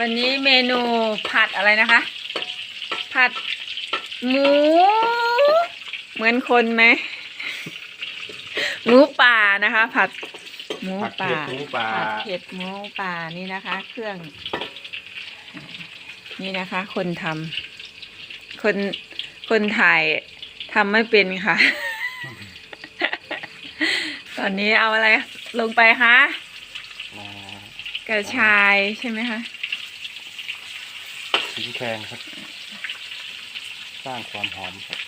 วันนี้เมนูผัดอะไรนะคะ ผัดหมู เหมือนคนไหมหมูป่านะคะ ผัดหมูผัดป่าเผ็ดหมูป่า ผัดเผ็ดหมูป่านี่นะคะ เครื่อง นี่นะคะ คนทำคนคนถ่ายทำไม่เป็นค่ะ ตอนนี้เอาอะไรลงไปคะอ่ากระชายใช่ไหมคะ ขิงแคงครับ สร้างความหอมครับ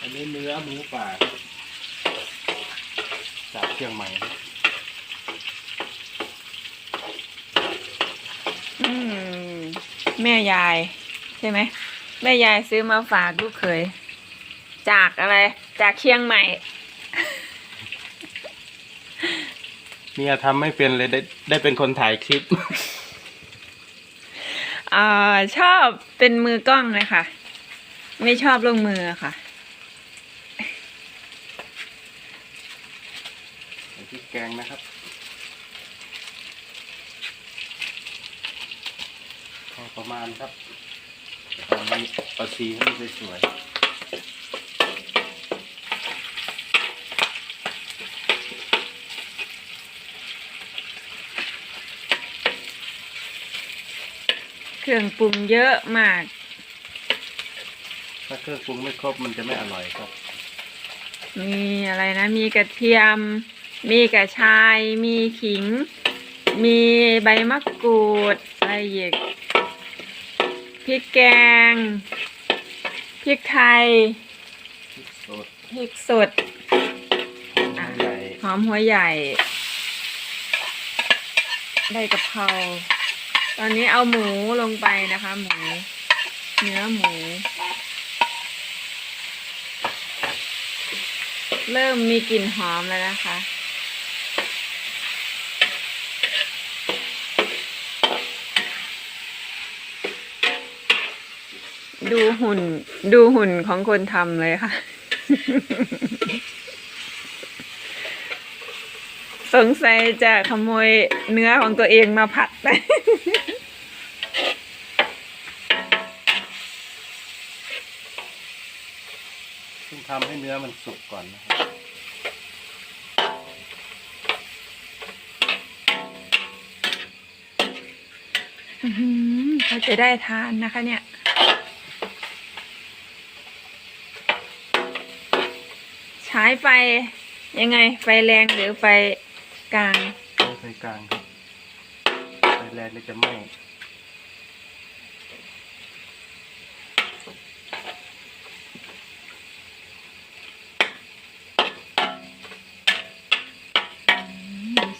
อันนี้เนื้อหมูป่าจากเชียงใหม่อืมแม่ยาย ใช่ไหม แม่ยายซื้อมาฝากลูกเขยจากอะไร จากเชียงใหม่ เมียทำไม่เป็นเลยได้ได้เป็นคนถ่ายคลิป อ่าชอบเป็นมือกล้องเลยค่ะ ไม่ชอบลงมือค่ะใส่พริกแกงนะครับพอประมาณครับตอนนี้ปลาซีให้มันสวยเรื่องปรุงเยอะมากๆถ้าเครื่องปรุงไม่ครบมันจะไม่อร่อยครับ มีอะไรนะ มีกระเทียม มีกระชาย มีขิง มีใบมะกรูดอะไรอีกพริกแกง พริกไทย พริกสดพริกสดหอมใหญ่ หอมหัวใหญ่ได้กะเพรา ตอนนี้เอาหมูลงไปนะคะ หมู เนื้อหมู เริ่มมีกลิ่นหอมแล้วนะคะ ดูหุ่นดูหุ่นของคนทำเลยค่ะ สงสัยจะขโมยเนื้อของตัวเองมาผัดไปต้องทำให้เนื้อมันสุกก่อนนะครับอื้อหือเขาจะได้ทานนะคะเนี่ย ใช้ไฟยังไงไฟแรงหรือไฟ กลางใช้ไฟกลางครับไฟแรงเลยจะไหม้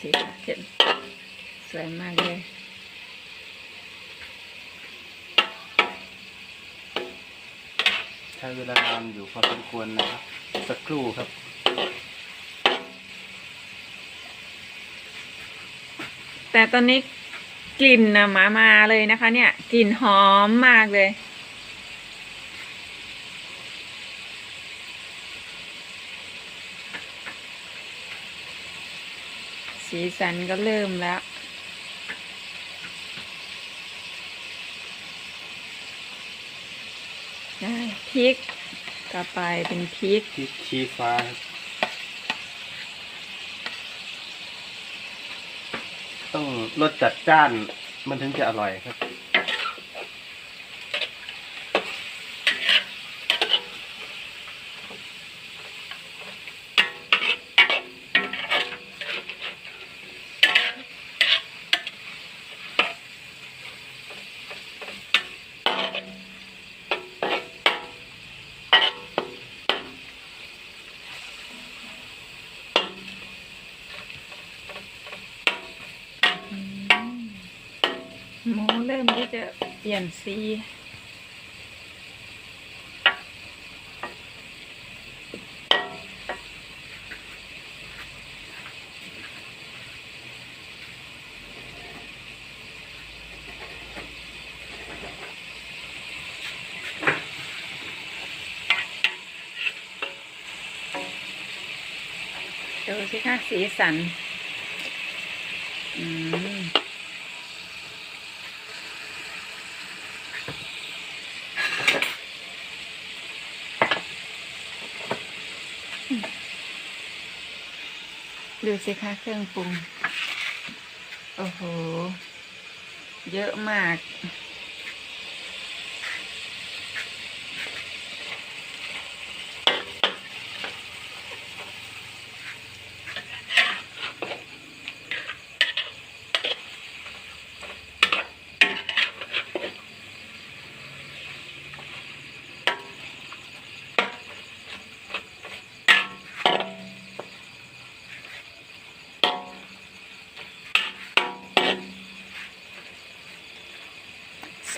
สิค่ะเห็นสวยมากเลยใช้เวลานานอยู่พอสมควรนะครับ สักครู่ครับ แต่ตอนนี้กลิ่นนะมามาเลยนะคะ เนี่ยกลิ่นหอมมากเลย สีสันก็เริ่มแล้วพริกต่อไปเป็นพริกพริกชี้ฟ้าครับ ต้องรสจัดจ้านมันถึงจะอร่อยครับ เริ่มที่จะเปลี่ยนสีดูสิคะสีสัน อืม สิคะเครื่องปรุง โอ้โห เยอะมาก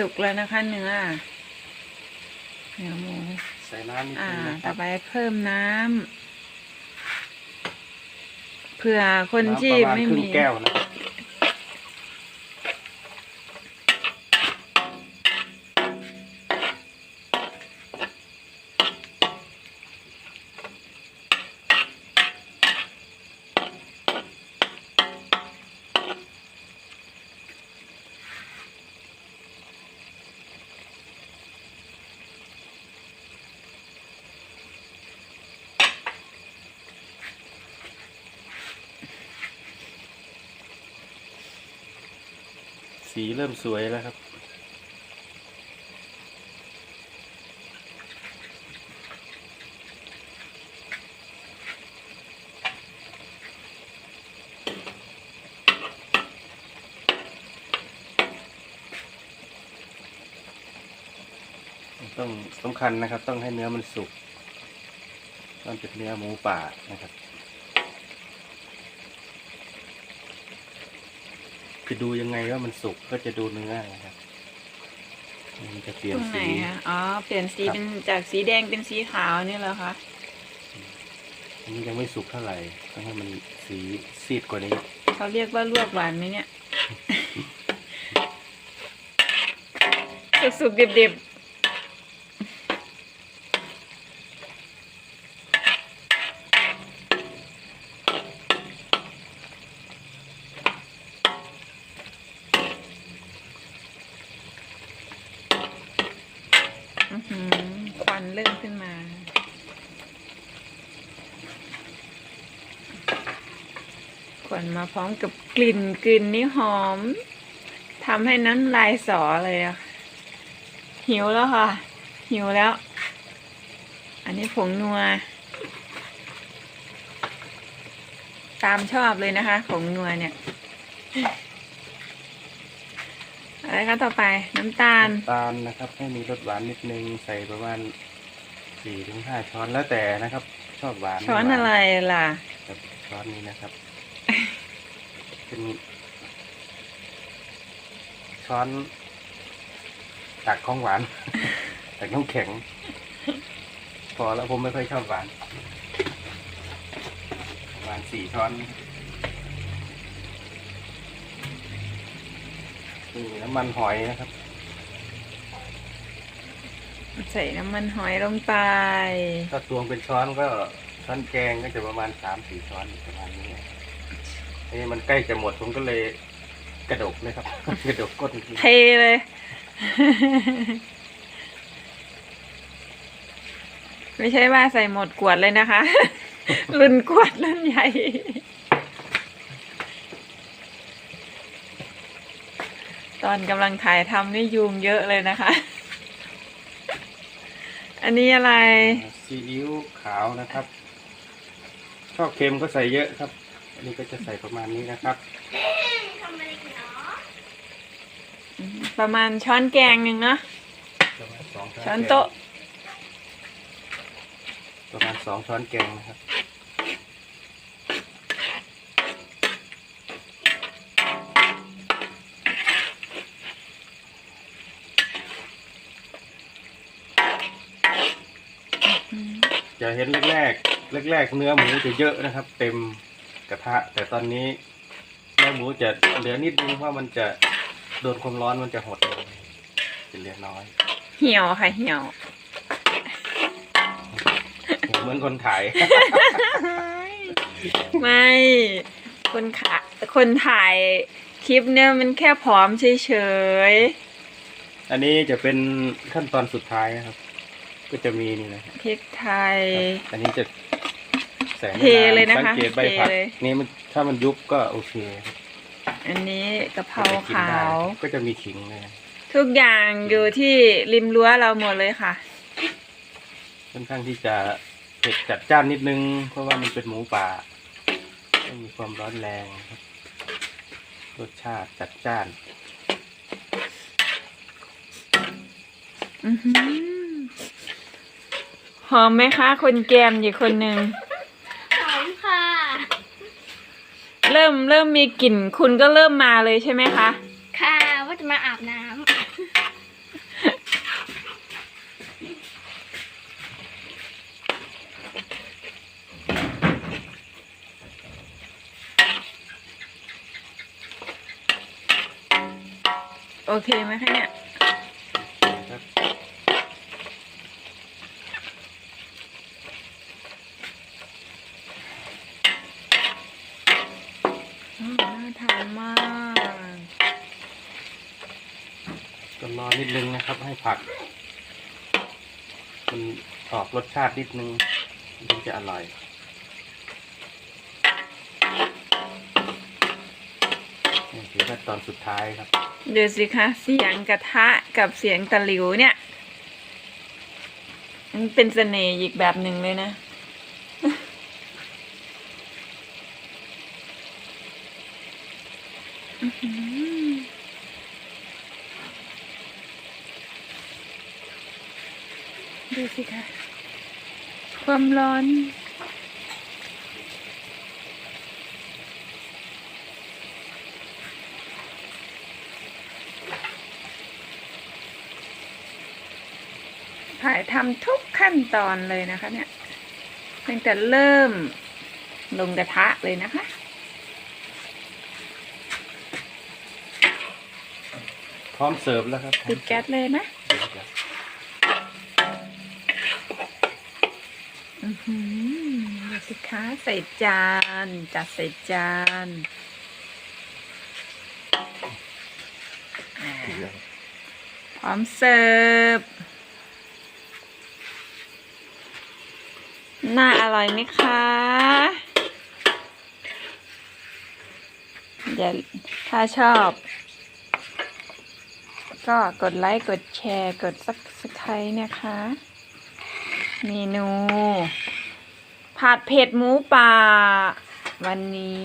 สุกแล้วนะคะ เนื้อเนื้อหมูใส่น้ำนิดอ่า นึงนะคต่รัอบไปเพิ่มน้ำเผื่อคนที่น้ำประาณไม่ครึ่มี งแก้วนะ สีเริ่มสวยแล้วครับ ต้องสำคัญนะครับ ต้องให้เนื้อมันสุกต้องเป็นเนื้อหมูป่านะครับ จะดูยังไงว่ามันสุกก็จะดูเนื้อนะครับ มันจะเปลี่ยตนรงไหนสี คะอ๋อ เปลี่ยนสีครับ เป็นจากสีแดงเป็นสีขาวนี่เหรอคะอันนี้ยังไม่สุกเท่าไหร่ต้องให้มันสีซีดกว่านี้ เขาเรียกว่าลวกหวานไหมเนี่ย สุกๆดิบๆอื้อหือควันเริ่มขึ้นมา ค วันมาพร้อมกับกลิ่นกลิ่นนี่หอมทำให้น้ำลายสอเลยอะหิวแล้วค่ะ หิวแล้ว อันนี้ผงนัว ตามชอบเลยนะคะผงนัวเนี่ยอะไรคะต่อไปน้ำตาล น้ำตาลนะครับ ให้มีรสหวานนิดนึงใส่ประมาณสี่ถึงห้าช้อนแล้วแต่นะครับ ชอบหวานช้อนม่หวาอะไรล่ะครับช้อนนี้นะครับ เป็นช้อนตักของหวานตักน้ำแข็ง พอแล้วผมไม่ค่อยชอบหวานประมาณสี่ช้อนนี่น้ำมันหอยนะครับ ใส่น้ำมันหอยลงไป ถ้าตวงเป็นช้อนก็ช้อนแกงก็จะประมาณสามสี่ช้อนประมาณนี้ อันนี้มันใกล้จะหมดผมก็เลยกระดกเลยครับ กระดกก้นกินเทเลย ไม่ใช่ว่าใส่หมดขวดเลยนะคะ รุ่นขวดรุ่นใหญ่ ตอนกำลังถ่ายทำนี่ยุงเยอะเลยนะคะ อันนี้อะไรซีอิ๊วขาวนะครับชอบเค็มก็ใส่เยอะครับอั นนี้ก็จะใส่ประมาณนี้นะครับ ประมาณช้อนแกงหนึ่งเนาะประมาณสองช้อนโต๊ะประมาณสองช้อนแกงนะครับ จะเห็นแรกๆแรกๆเนื้อหมูจะเยอะนะครับ เต็มก ระทะ แต่ตอนนี้เนื้อหมูจะเหลือนิดนึงเพราะมันจะโดนความร้อนมันจะหดลงจะเหลือน้อย เหี่ยวค่ะเหี่ยวเหมือนคนถ่าย ไม่คนขาคนถ่ายคลิปเนี่ยมันแค่ผอมเฉยอันนี้จะเป็นขั้นตอนสุดท้ายนะครับ ก็จะมีนี่นะครับๆพริกไทย อันนี้จะ แสงเทเลยนะคะสังเกตใบผักเทเลย นี่มันถ้ามันยุบก็โอเคครับอันนี้กะเพราก็จะกินขาได้วก็จะมีขิงเลยทุกอย่างอยู่ที่ริมรั้วเราหมดเลยค่ะ ค่อนข้างที่จะเผ็ดจัดจ้านนิดนึง เพราะว่ามันเป็นหมูป่าไม่มีความร้อนแรงครับรสชาติจัดจ้าน อื้อหือหอมไหมคะ คนแกมอยู่คนหนึ่ง หอมค่ะ เริ่มเริ่มมีกลิ่น คุณก็เริ่มมาเลยใช่ไหมคะ ค่ะว่าจะมาอาบน้โอเคไหมคะเนี่ย ครับ อ๋อน่าทานมาก ก็รอนิดนึงนะครับ ให้ผัก มันออกรสชาตินิดนึงมันจะอร่อยนี่คือขั้นตอนสุดท้ายครับ ดูสิคะเสียงกระทะกับเสียงตะหลิวเนี่ย มันเป็นเสน่ห์อีกแบบหนึ่งเลยนะ อื้อหือ ดูสิคะความร้อน ถ่ายทำทุกขั้นตอนเลยนะคะเนี่ยตั้งแต่เริ่มลงกระทะเลยนะคะพร้อมเสิร์ฟแล้วครับปิดแก๊สเลยนะ เดี๋ยวจะ อือหือดูสิคะ ใส่จาน จัดใส่จานพร้อมเสิร์ฟน่าอร่อยไหมคะอย่าถ้าชอบ ก็กดไลค์ กดแชร์ กดซับสไครต์นะคะ เมนู ผัดเผ็ดหมูป่า วันนี้